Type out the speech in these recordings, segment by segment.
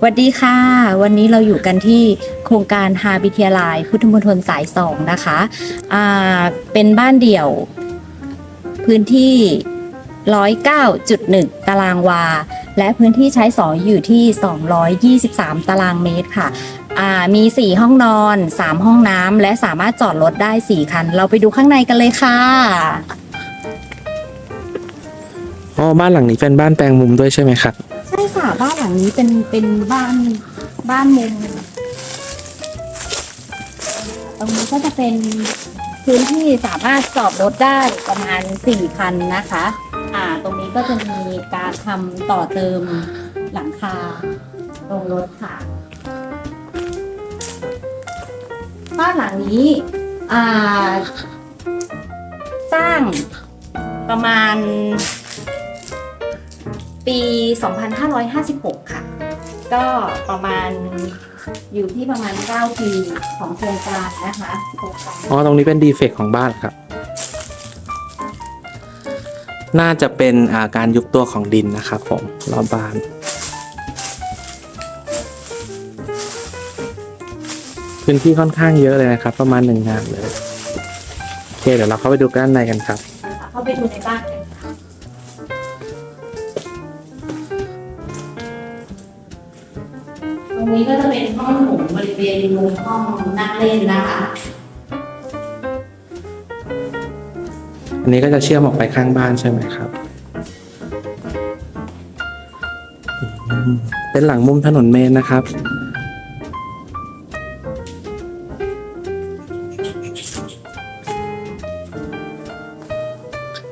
สวัสดีค่ะ วันนี้เราอยู่กันที่โครงการฮาบิเทียลายพุทธมณฑลสายสองนะคะอ่าเป็นบ้านเดี่ยว พื้นที่ 109.1 ตารางวา และพื้นที่ใช้สอยอยู่ที่ 223 ตารางเมตรค่ะอ่ามี 4 ห้องนอน 3 ห้องน้ำและสามารถจอดรถได้ 4 คัน เราไปดูข้างในกันเลยค่ะอ๋อบ้านหลังนี้เป็นบ้านแปลงมุมด้วยใช่ไหมครับ ช่ค่ะบ้านหลังนี้เป็นเป็นบ้านบ้านมุมตรงนี้ก็จะเป็นพื้นที่สามารถจอดรถได้ประมาณสี่คันนะคะ อ่า ตรงนี้ก็จะมีการทำต่อเติมหลังคาลงรถค่ะ บ้านหลังนี้ อ่า สร้างประมาณ ปี 2556 ค่ะ ก็ประมาณอยู่ที่ประมาณ 9 ปีของโครงการนะคะโครงการอ๋อ ตรงนี้เป็นดีเฟกของบ้านครับ น่าจะเป็นอ่าการยุบตัวของดินนะครับผมรอบบ้าน พื้นที่ค่อนข้างเยอะเลยนะครับ ประมาณหนึ่งงานเลย โอเค เดี๋ยวเราเข้าไปดูด้านในกันครับ เข้าไปดูในบ้านกัน ตรงนี้ก็จะเป็นห้องโถงบริเวณมุมห้องนั่งเล่นนะคะ อันนี้ก็จะเชื่อมออกไปข้างบ้านใช่ไหมครับอืมเป็นหลังมุมถนนเมนนะครับ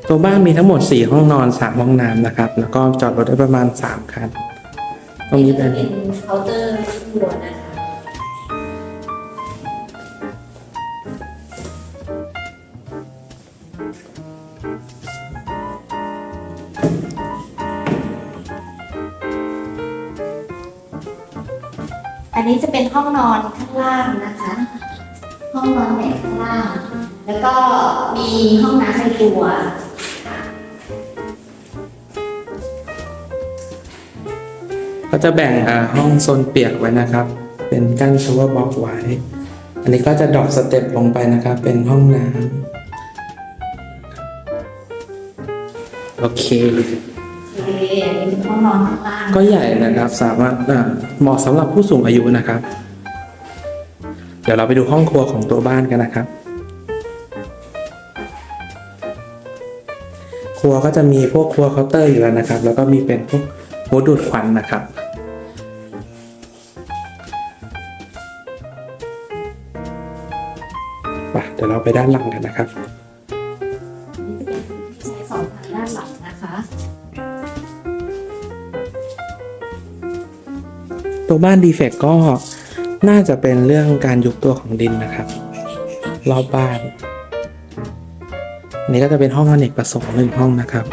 ตัวบ้านมีทั้งหมด 4 ห้องนอน 3 ห้องน้ำนะครับ แล้วก็จอดรถได้ประมาณ 3 คัน ตรงนี้เป็นเป็นเคาน์เตอร์ครัวนนะคะ อันนี้จะเป็นห้องนอนข้างล่างนะคะ ห้องนอนใหญ่ข้างล่าง แล้วก็มีห้องน้ำในตัว ก็จะแบ่งอ่าห้องโซนเปียกไว้นะครับ เป็นกั้นชาวเวอร์บ็อกไว้ อันนี้ก็จะดรอปสเต็ปลงไปนะครับ เป็นห้องน้ำโอเคโอเคอันนี้เป็นห้องนอนข้างล่างก็ใหญ่นะครับ สามารถอ่าเหมาะสำหรับผู้สูงอายุนะครับ เดี๋ยวเราไปดูห้องครัวของตัวบ้านกันนะครับ ครัวก็จะมีพวกครัวเคาน์เตอร์อยู่แล้วนะครับ แล้วก็มีเป็นพวกหัวดูดควันนะครับ ไปเดี๋ยวเราไปด้านหลังกันนะครับใช้สองทางด้านหลังนะคะ ตัวบ้านดีเฟกก็น่าจะเป็นเรื่องการยุบตัวของดินนะครับรอบบ้านอันนี้ก็จะเป็นห้องอเนกประสงค์หนึ่งห้องนะครับ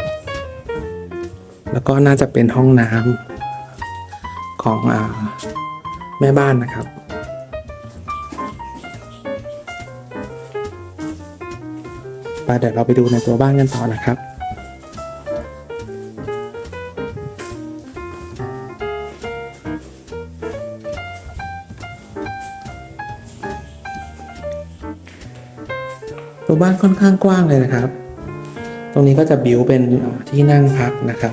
แล้วก็น่าจะเป็นห้องน้ำของอาแม่บ้านนะครับ ไปเดี๋ยวเราไปดูในตัวบ้านกันต่อนะครับตัวบ้านค่อนข้างกว้างเลยนะครับ ตรงนี้ก็จะบิวเป็นที่นั่งพักนะครับ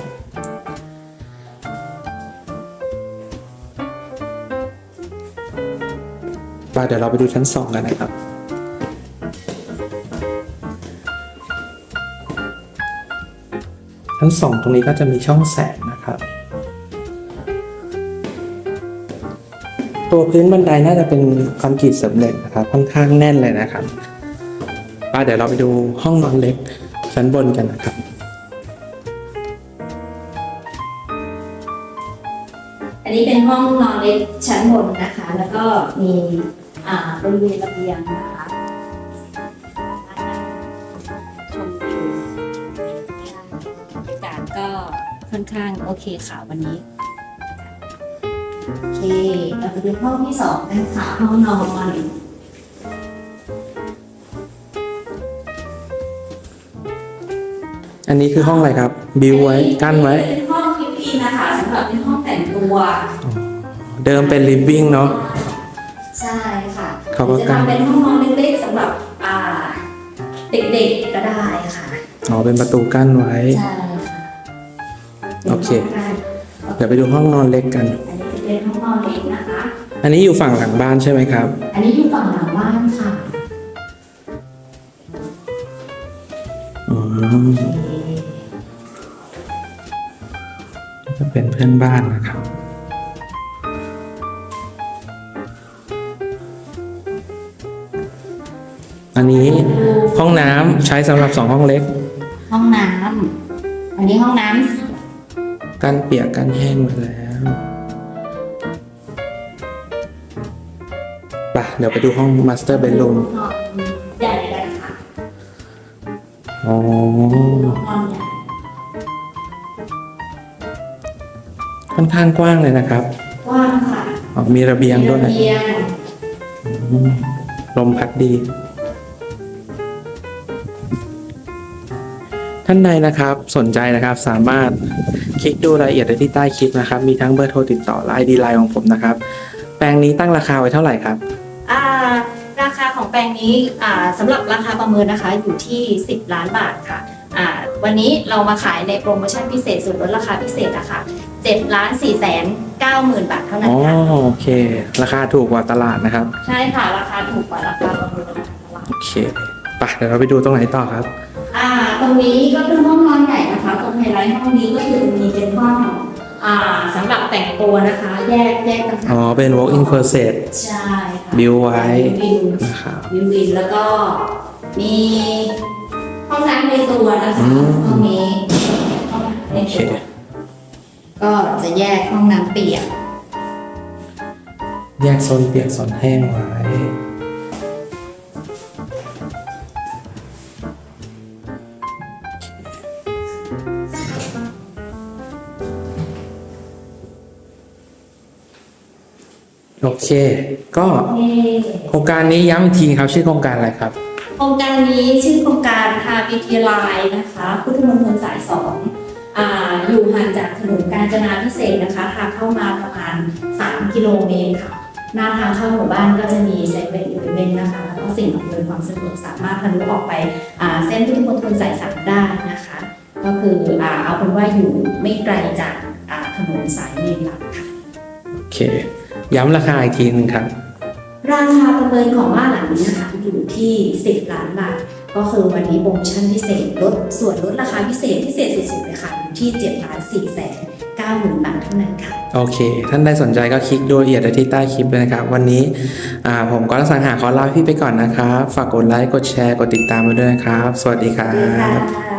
ไปเดี๋ยวเราไปดูชั้นสองกันนะครับ ชั้นสองตรงนี้ก็จะมีช่องแสงนะครับ ตัวพื้นบันไดน่าจะเป็นคอนกรีตสำเร็จนะครับ ค่อนข้างแน่นเลยนะครับป้าเดี๋ยวเราไปดูห้องนอนเล็กชั้นบนกันนะครับอันนี้เป็นห้องนอนเล็กชั้นบนนะคะ แล้วก็มีอาบริเวณระเบียงนะคะ ค่อนข้างโอเคค่ะวันนี้โอเคเราไปดูห้องที่สองกันค่ะห้องนอนอันนี้คือห้องอะไรครับ บิวไว้กั้นไว้ เป็นห้องพิมพ์นะคะสำหรับเป็นห้องแต่งตัวเดิมเป็น living เนาะใช่ค่ะเขาก็จะกั้นทำเป็นห้องนอนเล็กๆสำหรับอ่าเด็กๆก็ได้ค่ะอ๋อเป็นประตูกั้นไว้ใช่ค่ะ โอเคป็นห้งนอนเดี๋ยวไปดูห้องนอนเล็กกัน อันนี้จะเป็นห้องนอนเล็กนะคะ อันนี้อยู่ฝั่งหลังบ้านใช่ไหมครับ อันนี้อยู่ฝั่งหลังบ้านค่ะอ๋อจะเป็นเพื่อนบ้านนะครับอันนี้ห้องน้ำใช้สำหรับสองห้องเล็ก ห้องน้ำอันนี้ห้องน้ำ กันเปียกกันแห้งหมดแล้วไปเดี๋ยวไปดูห้องมาสเตอร์เบดรูมห้องใหญ่เลยค่ะอ๋อห้องใหญ่ค่อนข้างกว้างเลยนะครับกว้างค่ะอ๋อมีระเบียงด้วยมีระเบียงอืมลมพัดดี ท่านใดนะครับสนใจนะครับสามารถคลิกดูรายละเอียดได้ที่ใต้คลิปนะครับ มีทั้งเบอร์โทรติดต่อและ ID ไลน์ของผมนะครับ แปลงนี้ตั้งราคาไว้เท่าไหร่ครับ อ่าราคาของแปลงนี้อ่าสำหรับราคาประเมินนะคะอยู่ที่ 10 ล้านบาทค่ะอ่าวันนี้เรามาขายในโปรโมชั่นพิเศษส่วนลดราคาพิเศษนะคะ7ล้าน4แสน9หมื่นบาทเท่านั้อ๋นอค่ะโอเค ราคาถูกกว่าตลาดนะครับ ใช่ค่ะราคาถูกกว่าราคาประเมินนะคะตลาดโอเคไปเดี๋ยวเราไปดูตรงไหนต่อครับอ่า ตรงนี้ก็คือห้องนอนใหญ่นะคะ ตรงไฮไลท์ห้องนี้ก็คือมีเป็นห้องอ่าสำหรับแต่งตัวนะคะ แยกแยกต่างหาอ๋อกเป็น walk-in closet ใช่ค่ะบิวไว้บิวนะครับ วิววินแล้วก็มีห้องน้ำในตัวนะคะอืม ห้องนี้ห้องน้ำในโอเค ตัวก็จะแยกห้องน้ำเปียก แยกโซนเปียกโซนแห้งไว้ โอเค ก็โครงการนี้ย้ำอีกทีครับชื่อโครงการอะไรครับ โครงการนี้ชื่อโครงการทาวิทยาลัยนะคะพุทธมณฑลสายสองอ่าอยู่ห่างจากถนนกาญจนาพิเศษกนะคะทางเข้ามาประมาณ 3 กิโลเมตรค่ะ หน้าทางเข้าหมู่บ้านก็จะมีเซเว่นอีเลเวนนะคะแล้วก็สิ่งอำนวยความสะดวกสามารถทะลุออกไปอ่าเส้นพุทธมณฑลสายสามได้นะคะ ก็คืออ่าเอาเป็นว่าอยู่ไม่ไกลจากอ่าถนนสายเมนหลักค่ะโอเค ย้ำราคาอีกทีหนึ่งครับ ราคาประเมินของบ้านหลังนี้นะคะอยู่ที่ 10 ล้านบาท ก็คือวันนี้โปรโมชั่นพิเศษลดส่วนลดราคาพิเศษพิเศษสุดๆเลยค่ะอยู่ที่7ล้าน4แสน9หมื่นบาทเท่านั้นค่ะ โอเค ท่านใดสนใจก็คลิกดูรายละเอียดได้ที่ใต้คลิปเลยนะครับ วันนี้อ่าผมก็สังหาขอลาพี่ไปก่อนนะครับ ฝากกดไลค์ กดแชร์ กดติดตามไว้ด้วยนะครับ สวัสดีครัดีค่บะ